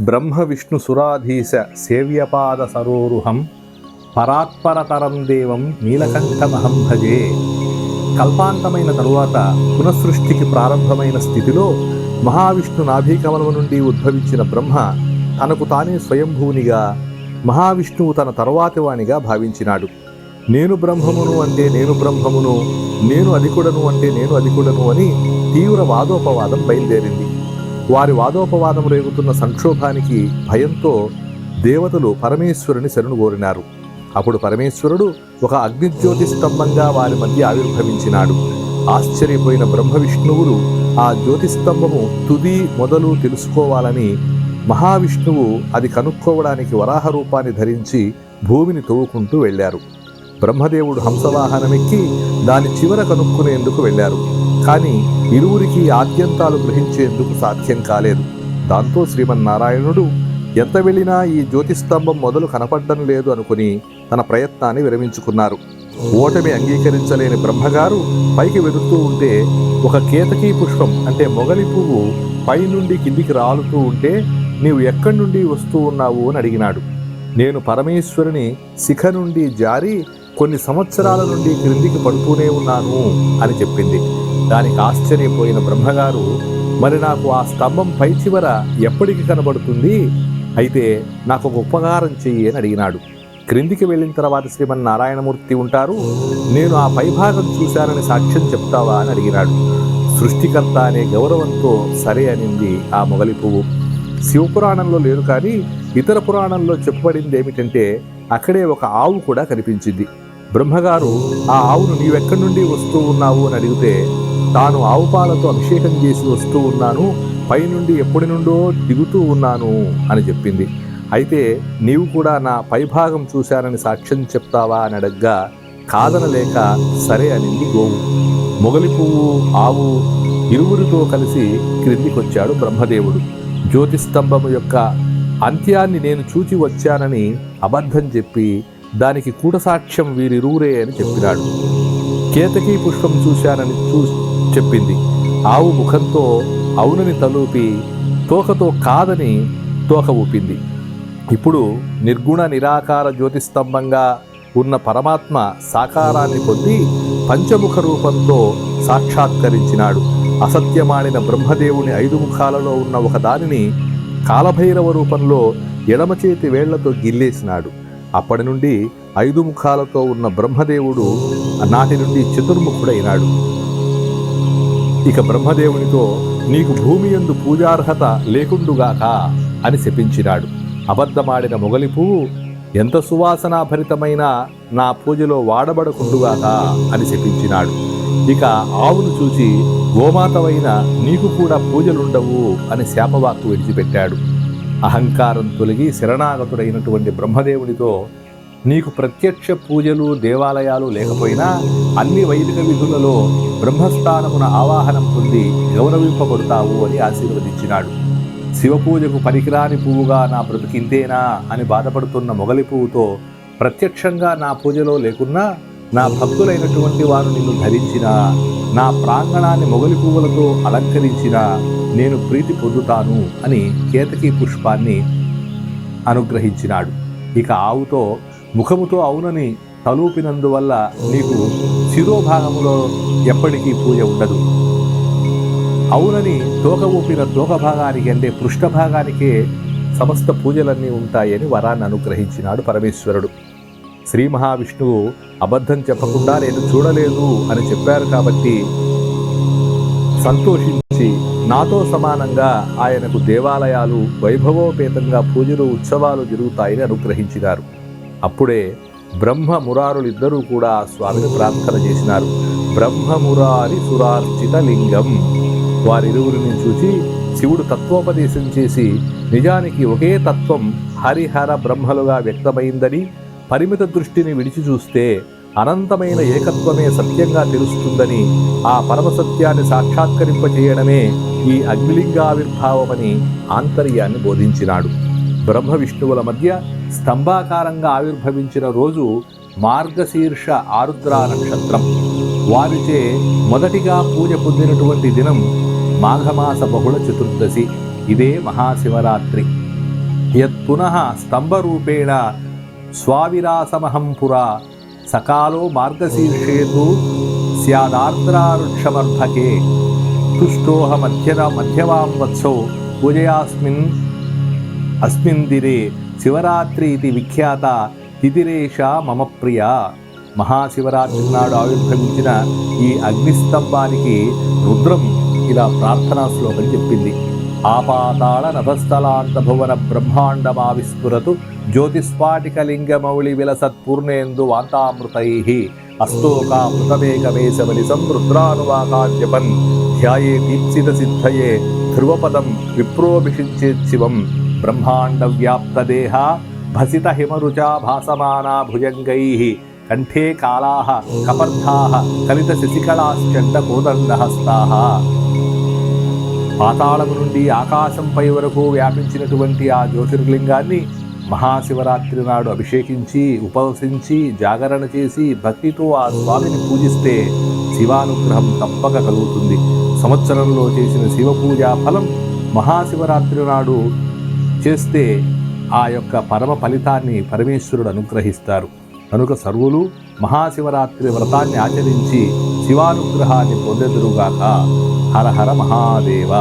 బ్రహ్మ విష్ణు సురాధీశ సేవ్యపాద సరోరుహం పరాత్పరతరం దేవం నీలకంఠమహం భజే కల్పాంతమైన తరువాత పునఃసృష్టికి ప్రారంభమైన స్థితిలో మహావిష్ణు నాభీకమలము నుండి ఉద్భవించిన బ్రహ్మ తనకు తానే స్వయంభూనిగా మహావిష్ణువు తన తరువాతి వానిగా భావించినాడు. నేను బ్రహ్మమును అంటే నేను బ్రహ్మమును నేను అధికుడను అంటే నేను అధికుడను అని తీవ్ర వాదోపవాదం బయలుదేరింది. వారి వాదోపవాదం రేగుతున్న సంక్షోభానికి భయంతో దేవతలు పరమేశ్వరుని శరణు కోరినారు. అప్పుడు పరమేశ్వరుడు ఒక అగ్నిజ్యోతి స్తంభంగా వారి మధ్య ఆవిర్భవించినాడు. ఆశ్చర్యపోయిన బ్రహ్మ విష్ణువులు ఆ జ్యోతిస్తంభము తుది మొదలు తెలుసుకోవాలని మహావిష్ణువు అది కనుక్కోవడానికి వరాహ రూపాన్ని ధరించి భూమిని తవ్వుకుంటూ వెళ్ళారు. బ్రహ్మదేవుడు హంసవాహనమెక్కి దాని చివర కనుక్కునేందుకు వెళ్ళారు. కానీ ఇరువురికి ఆద్యంతాలు గ్రహించేందుకు సాధ్యం కాలేదు. దాంతో శ్రీమన్నారాయణుడు ఎంత వెళ్ళినా ఈ జ్యోతిస్తంభం మొదలు కనపడడం లేదు అనుకుని తన ప్రయత్నాన్ని విరమించుకున్నారు. ఓటమి అంగీకరించలేని బ్రహ్మగారు పైకి వెళుతూ ఉంటే ఒక కేతకీ పుష్పం అంటే మొగలి పువ్వు పైనుండి కిందికి రాలుతూ ఉంటే నీవు ఎక్కడి నుండి వస్తూ ఉన్నావు? అని అడిగినాడు. నేను పరమేశ్వరుని శిఖ నుండి జారి కొన్ని సంవత్సరాల నుండి క్రిందికి పడుతూనే ఉన్నాను అని చెప్పింది. దానికి ఆశ్చర్యపోయిన బ్రహ్మగారు మరి నాకు ఆ స్తంభం పై చివర ఎప్పటికి కనబడుతుంది? అయితే నాకు ఒక ఉపకారం చెయ్యి అని అడిగినాడు. క్రిందికి వెళ్ళిన తర్వాత శ్రీమన్నారాయణమూర్తి ఉంటారు నేను ఆ పైభాగం చూశానని సాక్ష్యం చెప్తావా అని అడిగినాడు. సృష్టికర్త అనే గౌరవంతో సరే అనింది ఆ మొగలి పువ్వు. శివపురాణంలో లేదు కానీ ఇతర పురాణంలో చెప్పబడింది ఏమిటంటే అక్కడే ఒక ఆవు కూడా కనిపించింది. బ్రహ్మగారు ఆ ఆవును నీవెక్కడి నుండి వస్తూ ఉన్నావు? అని అడిగితే తాను ఆవు పాలతో అభిషేకం చేసి వస్తూ ఉన్నాను పైనుండి ఎప్పటి నుండో దిగుతూ ఉన్నాను అని చెప్పింది. అయితే నీవు కూడా నా పైభాగం చూశానని సాక్ష్యం చెప్తావా? అని అడగ్గా కాదనలేక సరే అనింది గోవు. మొగలి పువ్వు ఆవు ఇరువురితో కలిసి క్రిందికొచ్చాడు బ్రహ్మదేవుడు. జ్యోతిస్తంభము యొక్క అంత్యాన్ని నేను చూచి వచ్చానని అబద్ధం చెప్పి దానికి కూటసాక్ష్యం వీరిరువురే అని చెప్పినాడు. కేతకీ పుష్పం చూశానని చూ చెప్పింది. ఆవు ముఖంతో అవునని తలూపి తోకతో కాదని తోక ఊపింది. ఇప్పుడు నిర్గుణ నిరాకార జ్యోతిస్తంభంగా ఉన్న పరమాత్మ సాకారాన్ని పొంది పంచముఖ రూపంతో సాక్షాత్కరించినాడు. అసత్యమాడిన బ్రహ్మదేవుని ఐదు ముఖాలలో ఉన్న ఒక దానిని కాలభైరవ రూపంలో ఎడమ చేతి వేళ్ళతో గిల్లేసినాడు. అప్పటి నుండి ఐదు ముఖాలతో ఉన్న బ్రహ్మదేవుడు నాటి నుండి చతుర్ముఖుడైనాడు. ఇక బ్రహ్మదేవునితో నీకు భూమి యందు పూజార్హత లేకుండుగాక అని శపించినాడు. అబద్ధమాడిన మొగలి పువ్వు ఎంత సువాసనాభరితమైన నా పూజలో వాడబడకుండుగాక అని శపించినాడు. ఇక ఆవును చూసి గోమాతవైన నీకు కూడా పూజలుండవు అని శాపవాక్కు విడిచిపెట్టాడు. అహంకారం తొలగి శరణాగతుడైనటువంటి బ్రహ్మదేవునితో నీకు ప్రత్యక్ష పూజలు దేవాలయాలు లేకపోయినా అన్ని వైదిక విధులలో బ్రహ్మస్థానమున ఆవాహనం పొంది గౌరవింపబడతావు అని ఆశీర్వదించినాడు. శివపూజకు పనికిరాని పువ్వుగా నా బ్రతికింతేనా అని బాధపడుతున్న మొగలి పువ్వుతో ప్రత్యక్షంగా నా పూజలో లేకున్నా నా భక్తులైనటువంటి వారు నిన్ను ధరించినా నా ప్రాంగణాన్ని మొగలి పువ్వులతో అలంకరించినా నేను ప్రీతి పొందుతాను అని కేతకీ పుష్పాన్ని అనుగ్రహించినాడు. ఇక ఆవుతో ముఖముతో అవునని తలూపినందువల్ల నీకు శిరోభాగములో ఎప్పటికీ పూజ ఉండదు. అవునని తోక ఊపిన తోక భాగానికి అంటే పృష్ఠభాగానికే సమస్త పూజలన్నీ ఉంటాయని వరాన్ని అనుగ్రహించినాడు పరమేశ్వరుడు. శ్రీ మహావిష్ణువు అబద్ధం చెప్పకుండా నేను చూడలేదు అని చెప్పారు కాబట్టి సంతోషించి నాతో సమానంగా ఆయనకు దేవాలయాలు వైభవోపేతంగా పూజలు ఉత్సవాలు జరుగుతాయని అనుగ్రహించినారు. అప్పుడే బ్రహ్మ మురారులిద్దరూ కూడా స్వామిని ప్రార్థన చేసినారు. బ్రహ్మమురారి సురార్చిత లింగం. వారిరువురిని చూచి శివుడు తత్వోపదేశం చేసి నిజానికి ఒకే తత్వం హరిహర బ్రహ్మలుగా వ్యక్తమైందని పరిమిత దృష్టిని విడిచి చూస్తే అనంతమైన ఏకత్వమే సత్యంగా తెలుస్తుందని ఆ పరమసత్యాన్ని సాక్షాత్కరింపచేయడమే ఈ అగ్నిలింగావిర్భావమని ఆంతర్యాన్ని బోధించినాడు. బ్రహ్మ విష్ణువుల మధ్య స్తంభాకారంగా ఆవిర్భవించిన రోజు మార్గశీర్ష ఆరుద్రా నక్షత్రం. వారిచే మొదటిగా పూజ పొందినటువంటి దినం మాఘమాస బహుళ చతుర్దశి. ఇదే మహాశివరాత్రి. యత్ పునః స్తంభరూపేణ స్వావిరాసమహం పురా సకాలో మార్గశీర్షేతు స్యాదార్ద్రారుక్షమర్భకే తుష్టోహ మధ్యన మధ్యవాం వత్సౌ పూజయాస్మిన్ అస్మిన్ దిరే శివరాత్రి ఇది విఖ్యాత తిదిరేష మమ ప్రియ. మహాశివరాత్రి నాడు ఆవిర్భవించిన ఈ అగ్నిస్తంభానికి రుద్రం ఇలా ప్రార్థనా శ్లోకం చెప్పింది. ఆపాతాళ నభస్థలాంత బ్రహ్మాండమావిస్ఫురతు జ్యోతిస్ఫాటికలింగమౌళి విలసత్ పూర్ణేందు వాంతామృతై అస్తోకామృతమేకమేశమనిసం రుద్రానువాకాన్యపన్ ధ్యాయే దీప్సిత సిద్ధయే ధ్రువపదం విప్రోభిషించేత్ శివం బ్రహ్మాండ వ్యాప్తదేహ భసిత హిమరుచా భాసమానా భుజంగై కంఠే కాళా కపర్థా కలిత శశికళాశ్చండ కోదండహస్తా పాతాళము నుండి ఆకాశంపై వరకు వ్యాపించినటువంటి ఆ జ్యోతిర్లింగాన్ని మహాశివరాత్రి నాడు అభిషేకించి ఉపవసించి జాగరణ చేసి భక్తితో ఆ స్వామిని పూజిస్తే శివానుగ్రహం తప్పక కలుగుతుంది. సంవత్సరంలో చేసిన శివ పూజా ఫలం మహాశివరాత్రి నాడు చేస్తే ఆ యొక్క పరమ ఫలితాన్ని పరమేశ్వరుడు అనుగ్రహిస్తారు. కనుక సర్వులు మహాశివరాత్రి వ్రతాన్ని ఆచరించి శివానుగ్రహాన్ని పొందెదురుగాక. హర హర మహాదేవ.